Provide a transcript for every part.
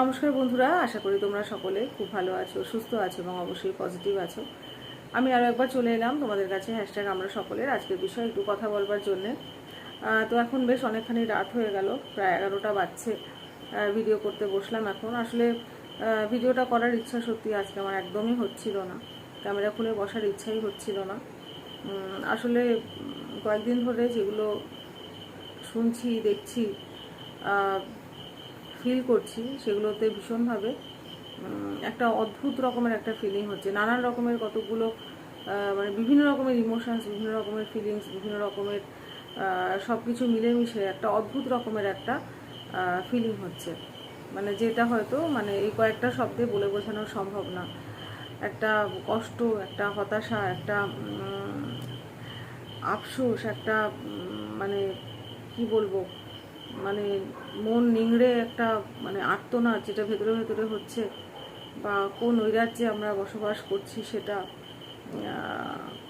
নমস্কার বন্ধুরা, আশা করি তোমরা সকলে খুব ভালো আছো, সুস্থ আছো এবং অবশ্যই পজিটিভ আছো। আমি আরও একবার চলে এলাম তোমাদের কাছে হ্যাশট্যাগ আমরা সকলের, আজকের বিষয়ে একটু কথা বলবার জন্যে। তো এখন বেশ অনেকখানি রাত হয়ে গেল, প্রায় এগারোটা বাজছে। ভিডিও করতে বসলাম এখন। আসলে ভিডিওটা করার ইচ্ছা সত্যি আজকে আমার একদমই হচ্ছিল না। ক্যামেরা খুলে বসার ইচ্ছাই হচ্ছিল না। আসলে কয়েকদিন ধরে যেগুলো শুনছি, দেখছি ফিল করছি, সেগুলোতে ভীষণভাবে একটা অদ্ভুত রকমের একটা ফিলিং হচ্ছে। নানান রকমের কতগুলো মানে বিভিন্ন রকমের ইমোশনস বিভিন্ন রকমের ফিলিংস বিভিন্ন রকমের সব কিছু মিলেমিশে একটা অদ্ভুত রকমের একটা ফিলিং হচ্ছে। মানে যেটা হয়তো মানে এই কয়েকটা শব্দে বলে বোঝানো সম্ভব না। একটা কষ্ট, একটা হতাশা, একটা আফসোস, একটা মানে কি বলব? মানে মন নিংড়ে একটা মানে আর্তনাদ যেটা ভেতরে ভেতরে হচ্ছে, বা কোন ঐরাজ্যে আমরা বসবাস করছি সেটা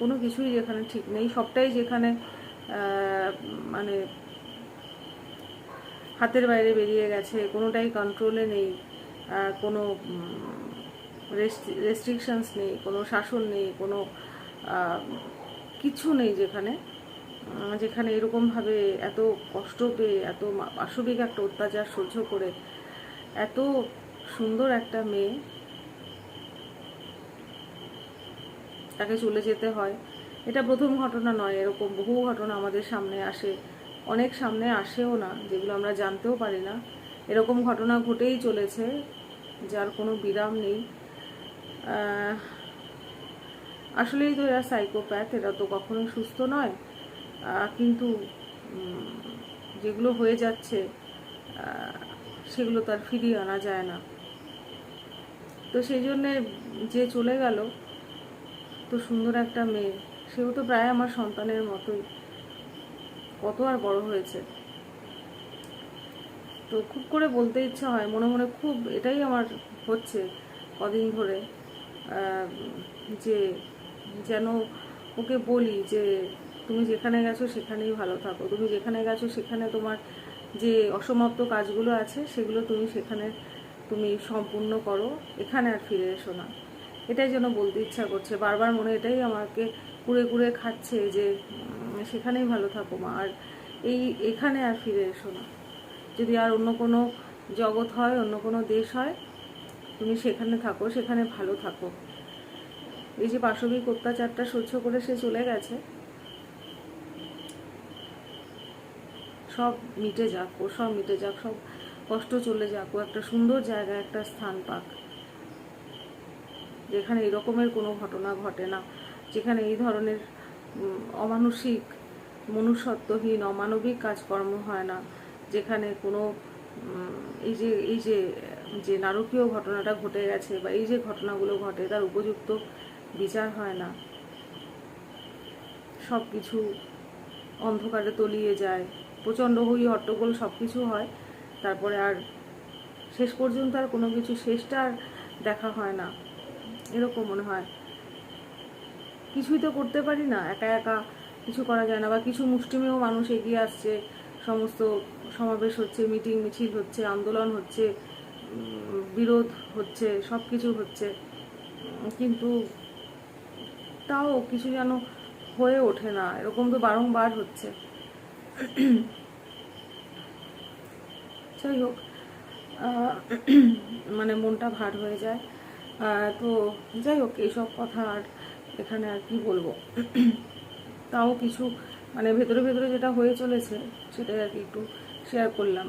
কোনো কিছুই যেখানে ঠিক নেই, সবটাই যেখানে মানে হাতের বাইরে বেরিয়ে গেছে, কোনোটাই কন্ট্রোলে নেই কোনো রেস্ট্রিকশনস নেই, কোনো শাসন নেই, কোনো কিছু নেই যেখানে। যেখানে এরকমভাবে এত কষ্ট পেয়ে, এত পাশবিক একটা অত্যাচার সহ্য করে এত সুন্দর একটা মেয়ে তাকে চলে যেতে হয়। এটা প্রথম ঘটনা নয়, এরকম বহু ঘটনা আমাদের সামনে আসে। অনেক সামনে আসেও না, যেগুলো আমরা জানতেও পারি না। এরকম ঘটনা ঘটেই চলেছে, যার কোনো বিরাম নেই। আসলেই তো এরা সাইকোপ্যাথ এরা তো কখনোই সুস্থ নয়। কিন্তু যেগুলো হয়ে যাচ্ছে সেগুলো তার ফিরিয়ে আনা যায় না। তো সেই জন্যে যে চলে গেল, তো সুন্দর একটা মেয়ে। সেও তো প্রায় আমার সন্তানের মতোই। কত আর বড় হয়েছে। তো খুব করে বলতে ইচ্ছা হয়, মনে মনে খুব এটাই আমার হচ্ছে কদিন ধরে যে যেন ওকে বলি যে তুমি যেখানে গেছো সেখানেই ভালো থাকো। তুমি যেখানে গেছো সেখানে তোমার যে অসমাপ্ত কাজগুলো আছে সেগুলো তুমি সেখানে তুমি সম্পূর্ণ করো। এখানে আর ফিরে এসো না। এটাই যেন বলতে ইচ্ছা করছে। বারবার মনে এটাই আমাকে কুড়ে কুড়ে খাচ্ছে যে সেখানেই ভালো থাকো মা। আর এই, এখানে আর ফিরে এসো না। যদি আর অন্য কোনো জগৎ হয়, অন্য কোনো দেশ হয়, তুমি সেখানে থাকো, সেখানে ভালো থাকো। এই যে পাশবিক অত্যাচারটা সহ্য করে সে চলে গেছে। সব মিটে যাক ও সব মিটে যাক, সব কষ্ট চলে যাক, ও একটা সুন্দর জায়গায় একটা স্থান পাক। যেখানে এই রকমের কোনো ঘটনা ঘটে না, যেখানে এই ধরনের অমানসিক, মনুষ্যত্বহীন, অমানবিক কাজকর্ম হয় না, যেখানে কোনো এই যে এই যে যে নারকীয় ঘটনাটা ঘটে গেছে বা এই যে ঘটনাগুলো ঘটে, তার উপযুক্ত বিচার হয় না। সব কিছু অন্ধকারে তলিয়ে যায়। প্রচণ্ড হই, হট্টগোল সব কিছু হয়। তারপরে আর শেষ পর্যন্ত আর কোনো কিছু, শেষটা আর দেখা হয় না। এরকম মনে হয়। কিছুই তো করতে পারি না, একা একা কিছু করা যায় না বা কিছু মুষ্টিমেয় মানুষ এগিয়ে আসছে, সমস্ত সমাবেশ হচ্ছে, মিটিং, মিছিল হচ্ছে, আন্দোলন হচ্ছে, বিরোধ হচ্ছে সব কিছু হচ্ছে। কিন্তু তাও কিছু যেন হয়ে ওঠে না, এরকম তো বারংবার হচ্ছে। যাই হোক মানে মনটা ভার হয়ে যায়। তো যাই হোক, এইসব কথা আর এখানে আর কি বলব? তাও কিছু মানে ভেতরে ভেতরে যেটা হয়ে চলেছে, সেটাই আর কি একটু শেয়ার করলাম।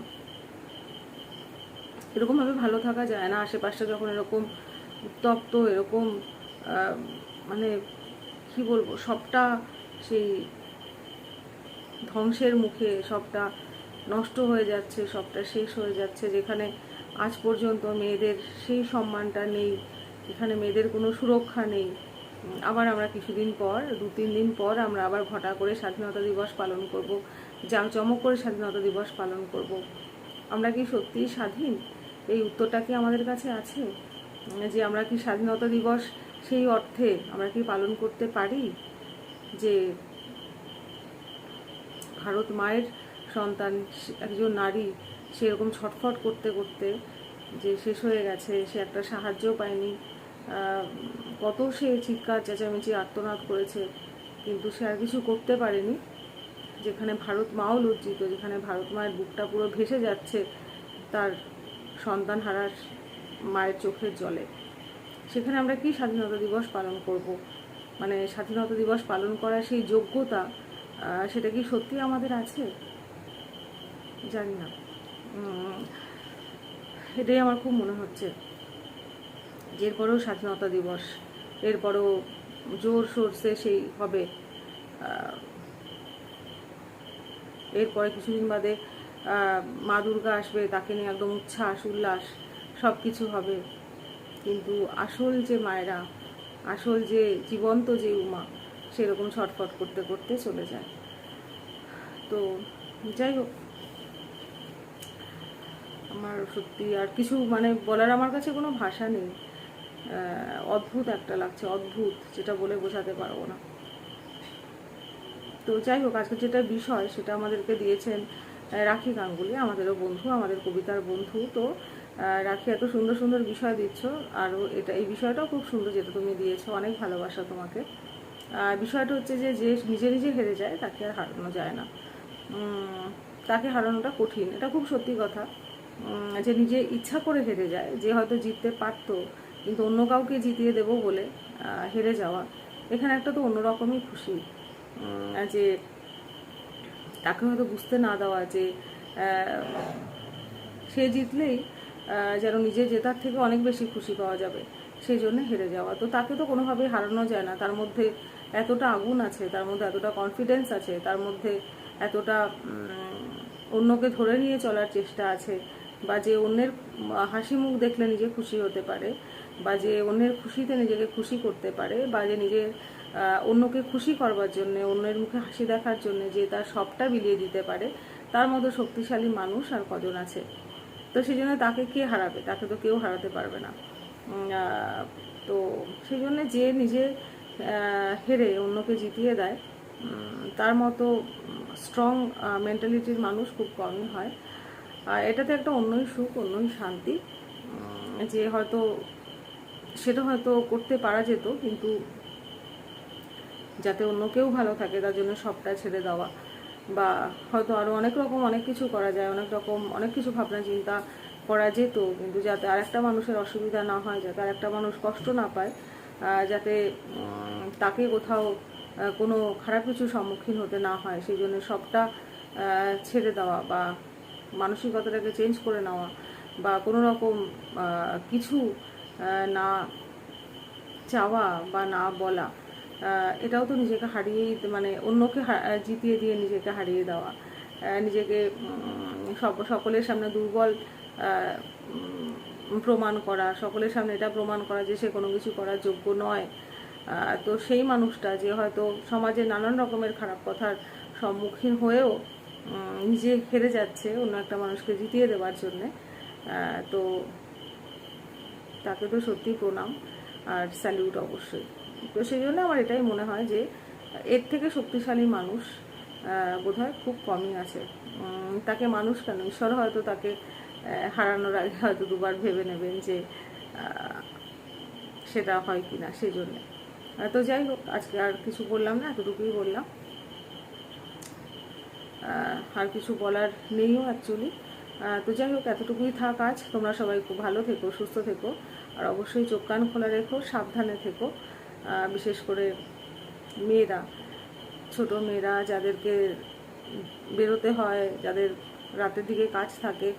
এরকমভাবে ভালো থাকা যায় না, আশেপাশে যখন এরকম উত্তপ্ত, এরকম মানে কি বলব, সবটা সেই ধ্বংসের মুখে সবটা নষ্ট হয়ে যাচ্ছে, সবটা শেষ হয়ে যাচ্ছে। যেখানে আজ পর্যন্ত মেয়েদের সেই সম্মানটা নেই এখানে মেয়েদের কোনো সুরক্ষা নেই। আবার আমরা কিছুদিন পর, দু, তিন দিন পর আমরা আবার ঘটা করে স্বাধীনতা দিবস পালন করব, জাঁকজমক করে স্বাধীনতা দিবস পালন করব। আমরা কি সত্যিই স্বাধীন? এই উত্তরটা কি আমাদের কাছে আছে? যে আমরা কি স্বাধীনতা দিবস সেই অর্থে আমরা কি পালন করতে পারি? যে ভারত মায়ের সন্তান একজন নারী, সেরকম ছটফট করতে করতে যে শেষ হয়ে গেছে, সে একটা সাহায্য পায়নি। কত সে চিৎকার, চেঁচামেচি, আর্তনাদ করেছে, কিন্তু সে আর কিছু করতে পারেনি। যেখানে ভারত মাও লজ্জিত, যেখানে ভারত মায়ের বুকটা পুরো ভেসে যাচ্ছে, তার সন্তান হারার মায়ের চোখের জলে। সেখানে আমরা কি স্বাধীনতা দিবস পালন করব? মানে স্বাধীনতা দিবস পালন করার সেই যোগ্যতা সেটা কি সত্যি আমাদের আছে? জানি না। এটাই আমার খুব মনে হচ্ছে। এরপরেও স্বাধীনতা দিবস, এরপরেও জোর সোরসে সেই হবে। এরপরে কিছুদিন বাদে মা দুর্গা আসবে, তাকে নিয়ে একদম উচ্ছ্বাস, উল্লাস সব কিছু হবে। কিন্তু আসল যে মায়েরা, আসল যে জীবন্ত যে উমা সেরকম ছটফট করতে করতে চলে যায়। তো যাই হোক। আমার সত্যি আর কিছু মানে বলার আমার কাছে কোনো ভাষা নেই। অদ্ভুত একটা লাগছে, অদ্ভুত, যেটা বলে বোঝাতে পারব না। তো যাই হোক, আজকে যেটা বিষয় সেটা আমাদেরকে দিয়েছেন রাখি গাঙ্গুলি, আমাদেরও বন্ধু, আমাদের কবিতার বন্ধু। তো রাখি, এত সুন্দর সুন্দর বিষয় দিচ্ছ আরও এটা, এই বিষয়টাও খুব সুন্দর যেটা তুমি দিয়েছ, অনেক ভালোবাসা তোমাকে। বিষয়টা হচ্ছে যে যে নিজে নিজে হেরে যায়, তাকে আর হারানো যায় না। তাকে হারানোটা কঠিন। এটা খুব সত্যি কথা। যে নিজে ইচ্ছা করে হেরে যায়, যে হয়তো জিততে পারতো, কিন্তু অন্য কাউকে জিতিয়ে দেবো বলে হেরে যাওয়া, এখানে একটা তো অন্যরকমই খুশি। যে তাকে হয়তো বুঝতে না দেওয়া যে সে জিতলেই যেন নিজে জেতার থেকে অনেক বেশি খুশি পাওয়া যাবে। সেই জন্য হেরে যাওয়া। তো তাকে তো কোনোভাবেই হারানো যায় না। তার মধ্যে এতটা আগুন আছে, তার মধ্যে এতটা কনফিডেন্স আছে, তার মধ্যে এতটা অন্যকে ধরে নিয়ে চলার চেষ্টা আছে, বা যে অন্যের হাসি মুখ দেখলে নিজে খুশি হতে পারে, বা যে অন্যের খুশিতে নিজেকে খুশি করতে পারে, বা যে নিজের অন্যকে খুশি করবার জন্য, অন্যের মুখে হাসি দেখার জন্য যে তার সবটা বিলিয়ে দিতে পারে, তার মতো শক্তিশালী মানুষ আর কজন আছে? তো সেই জন্য তাকে কে হারাবে? তাকে তো কেউ হারাতে পারবে না। তো সেই জন্য যে নিজে হেরে অন্যকে জিতিয়ে দেয় তার মতো স্ট্রং মেন্টালিটির মানুষ খুব কমই হয়। আর এটাতে একটা অন্যই সুখ, অন্যই শান্তি যে হয়তো, সেটা হয়তো করতে পারা যেত, কিন্তু যাতে অন্য কেউ ভালো থাকে, তার জন্য সবটা ছেড়ে দেওয়া। বা হয়তো আরও অনেক রকম অনেক কিছু করা যায়, অনেক রকম অনেক কিছু ভাবনা চিন্তা করা যেত, কিন্তু যাতে আরেকটা মানুষের অসুবিধা না হয়, যাতে আরেকটা মানুষ কষ্ট না পায় যাতে তাকে কোথাও কোনো খারাপ কিছু সম্মুখীন হতে না হয়, সেই জন্য সবটা ছেড়ে দেওয়া বা মানসিকতাটাকে চেঞ্জ করে নেওয়া বা কোনো রকম কিছু না চাওয়া বা না বলা এটাও তো নিজেকে হারিয়েই মানে অন্যকে জিতিয়ে দিয়ে নিজেকে হারিয়ে দেওয়া নিজেকে সকলের সামনে দুর্বল প্রমাণ করা, সকলের সামনে এটা প্রমাণ করা যে সে কোনো কিছু করার যোগ্য নয়। তো সেই মানুষটা যে হয়তো সমাজে নানান রকমের খারাপ কথার সম্মুখীন হয়েও নিজে হেরে যাচ্ছে অন্য একটা মানুষকে জিতিয়ে দেওয়ার জন্যে তো তাকে তো সত্যি প্রণাম আর স্যালিউট অবশ্যই। তো সেই জন্য আমার এটাই মনে হয় যে এর থেকে শক্তিশালী মানুষ বোধহয় খুব কমই আছে। তাকে মানুষ কেন? ঈশ্বর হয়তো তাকে হারানোর আগে হয়তো দুবার ভেবে নেবেন যে সেটা হয় কি না সেই জন্যে তো যাই হোক, আজকে আর কিছু বললাম না, এতটুকুই বললাম। আর কিছু বলার নেইও অ্যাকচুয়ালি তো যাই হোক, এতটুকুই থাক আজ। তোমরা সবাই খুব ভালো থেকো, সুস্থ থেকো। আর অবশ্যই চোখ কান খোলা রেখো, সাবধানে থেকো। বিশেষ করে মেয়েরা, ছোট মেয়েরা যাদেরকে বেরোতে হয়, যাদের রাতের দিকে কাজ থাকে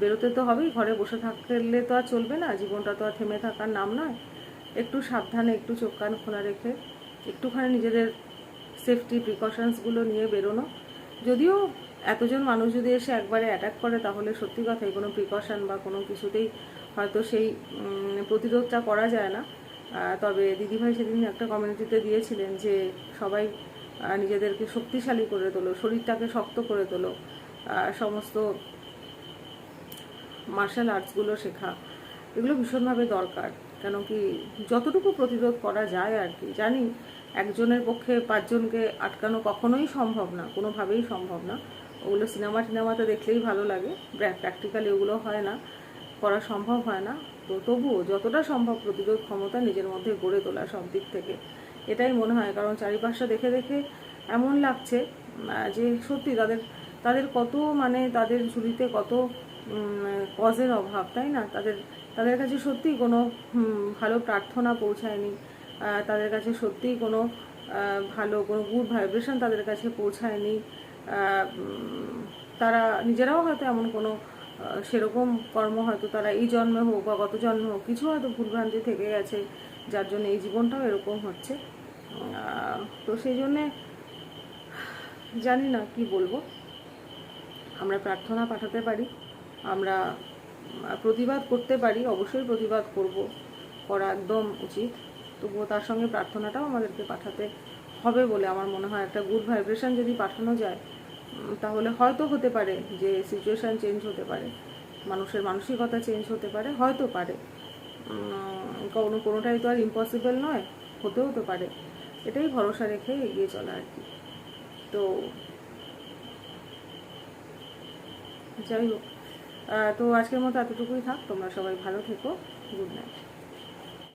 বেরোতে তো হবেই, ঘরে বসে থাকলে তো আর চলবে না, জীবনটা তো আর থেমে থাকার নাম নয়। একটু সাবধানে, একটু চোখ কান খোলা রেখে, একটুখানি নিজেদের সেফটি প্রিকশনসগুলো নিয়ে বেরোনো। যদিও এতজন মানুষ যদি এসে একবারে অ্যাটাক করে, তাহলে সত্যি কথাই কোনো প্রিকশন বা কোনো কিছুতেই হয়তো সেই প্রতিরোধটা করা যায় না। তবে দিদিভাই সেদিন একটা কমিউনিটিতে দিয়েছিলেন যে সবাই নিজেদেরকে শক্তিশালী করে তোলো, শরীরটাকে শক্ত করে তোলো। সমস্ত মার্শাল আর্টসগুলো শেখা, এগুলো ভীষণভাবে দরকার। কেন কি যতটুকু প্রতিরোধ করা যায় আর কি, জানি একজনের পক্ষে পাঁচজনকে আটকানো কখনোই সম্ভব না, কোনোভাবেই সম্ভব না। ওগুলো সিনেমা টিনেমাতে দেখলেই ভালো লাগে প্র্যাকটিক্যালি ওগুলো হয় না, করা সম্ভব হয় না। তো তবুও যতটা সম্ভব প্রতিরোধ ক্ষমতা নিজের মধ্যে গড়ে তোলা সব দিক থেকে, এটাই মনে হয়। কারণ চারিপাশটা দেখে দেখে এমন লাগছে যে সত্যি তাদের তাদের কত মানে তাদের ঝুলিতে কত কজের অভাব, তাই না? তাদের তাদের কাছে সত্যিই কোনো ভালো প্রার্থনা পৌঁছায়নি। তাদের কাছে সত্যিই কোনো ভালো, কোনো গুড ভাইব্রেশন তাদের কাছে পৌঁছায়নি। তারা, নিজেরাও হয়তো এমন কোনো সেরকম কর্ম হয়তো তারা এই জন্মে হোক বা গত জন্মে হোক, কিছু হয়তো ভুলভ্রান্তি থেকে গেছে, যার জন্য এই জীবনটাও এরকম হচ্ছে। তো সেই জন্যে, জানি না কি বলব। আমরা প্রার্থনা পাঠাতে পারি। আমরা প্রতিবাদ করতে পারি, অবশ্যই প্রতিবাদ করব, করা একদম উচিত। তবুও তার সঙ্গে প্রার্থনাটাও আমাদেরকে পাঠাতে হবে বলে আমার মনে হয়, একটা গুড ভাইব্রেশন যদি পাঠানো যায় তাহলে হয়তো হতে পারে যে সিচুয়েশান চেঞ্জ হতে পারে। মানুষের মানসিকতা চেঞ্জ হতে পারে, হয়তো পারে। কোনো, কোনোটাই তো আর ইম্পসিবল নয়, হতেও তো পারে। এটাই ভরসা রেখে এগিয়ে চলা আর কি। তো যাই হোক। তো আজকের মতো এতটুকুই থাক। তোমরা সবাই ভালো থেকো। Good night